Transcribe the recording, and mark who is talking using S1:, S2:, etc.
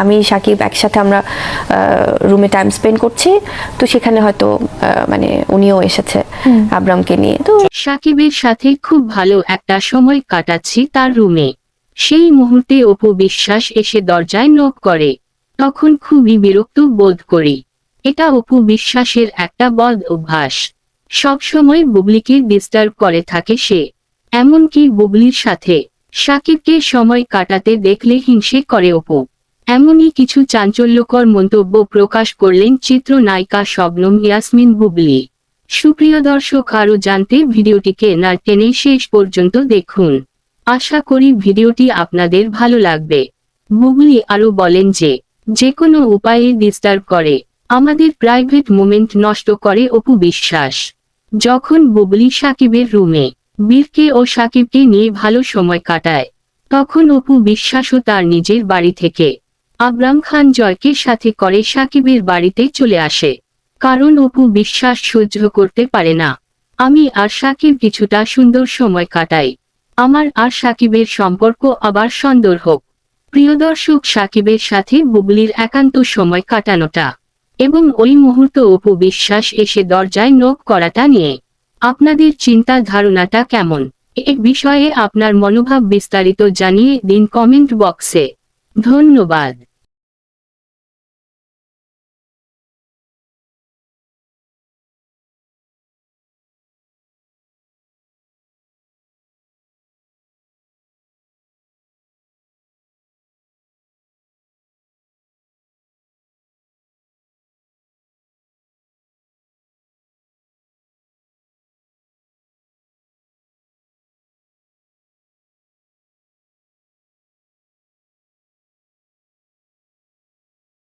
S1: আমি সাকিব একসাথে আমরা রুমে টাইম স্পেন্ড করছি। তো সেখানে হয়তো আহ, মানে উনিও এসেছে আব্রামকে নিয়ে। তো
S2: সাকিবের সাথে খুব ভালো একটা সময় কাটাচ্ছি তার রুমে সেই মুহূর্তে অপু বিশ্বাস এসে দরজায় নক করে। তখন খুবই বিরক্ত বোধ করি। এটা অপু বিশ্বাসের একটা বদ অভ্যাস। সবসময় বুবলিকে ডিস্টার্ব করে থাকে সে। এমনকি বুবলির সাথে সাকিবকে সময় কাটাতে দেখলে হিংসে করে অপু। এমনই কিছু চাঞ্চল্যকর মন্তব্য প্রকাশ করলেন চিত্রনায়িকা শবনম ইয়াসমিন বুবলি। সুপ্রিয় দর্শক, আরও জানতে ভিডিওটিকে না টেনে শেষ পর্যন্ত দেখুন। আশা করি ভিডিওটি আপনাদের ভালো লাগবে। বুবলি আরও বলেন যে যে কোনো উপায়ে ডিস্টার্ব করে, আমাদের প্রাইভেট মোমেন্ট নষ্ট করে অপু বিশ্বাস। যখন বুবলি সাকিবের রুমে, বীরকে ও সাকিবকে নিয়ে ভালো সময় কাটায়, তখন অপু বিশ্বাসও তার নিজের বাড়ি থেকে আবরাম খান জয়কে সাথে করে সাকিবের বাড়িতে চলে আসে। কারণ অপু বিশ্বাস সহ্য করতে পারে না। আমি আর সাকিব কিছুটা সুন্দর সময় কাটাই। আমার আর সাকিবের সম্পর্ক আবার সুন্দর হোক। প্রিয় দর্শক, সাকিবের সাথে বুবলির একান্ত সময় কাটানোটা। এবং ওই মুহূর্ত অপু বিশ্বাস এসে দরজায় নোক করাটা নিয়ে। আপনাদের চিন্তা ধারণাটা কেমন? এ বিষয়ে আপনার মনোভাব বিস্তারিত জানিয়ে দিন কমেন্ট বক্সে। ধন্যবাদ।